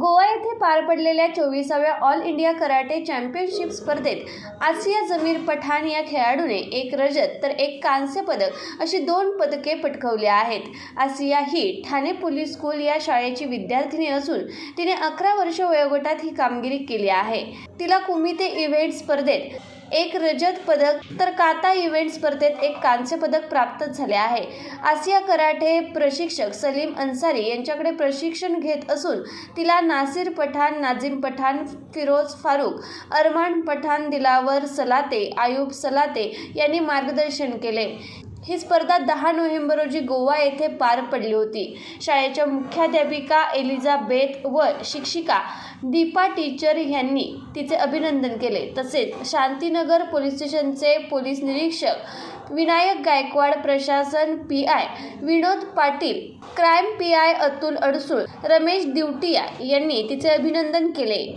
गोवा येथे पार पडलेल्या चोवीसाव्या ऑल इंडिया कराटे चॅम्पियनशिप स्पर्धेत आसिया जमीर पठाण या खेळाडूने एक रजत तर एक कांस्य पदक अशी दोन पदके पटकवली आहेत. आसिया ही ठाणे पोलीस स्कूल या शाळेची विद्यार्थिनी असून तिने अकरा वर्ष वयोगटात ही कामगिरी केली आहे. तिला कुमिते इव्हेंट स्पर्धेत एक रजत पदक तर काता इव्हेंट स्पर्धेत एक कांस्य पदक प्राप्त झाले आहे. आसिया कराटे प्रशिक्षक सलीम अन्सारी यांच्याकडे प्रशिक्षण घेत असून तिला नासिर पठाण नाझिम पठाण फिरोज फारूक अरमान पठाण दिलावर सलाते आयुब सलाते यांनी मार्गदर्शन केले. ही स्पर्धा दहा नोव्हेंबर रोजी गोवा येथे पार पडली होती. शाळेच्या मुख्याध्यापिका एलिझाबेथ व शिक्षिका दीपा टीचर यांनी तिचे अभिनंदन केले. तसेच शांतीनगर पोलीस स्टेशनचे पोलीस निरीक्षक विनायक गायकवाड प्रशासन P I Vinod Patil crime P I Atul Adsul Ramesh Divatiya यांनी तिचे अभिनंदन केले.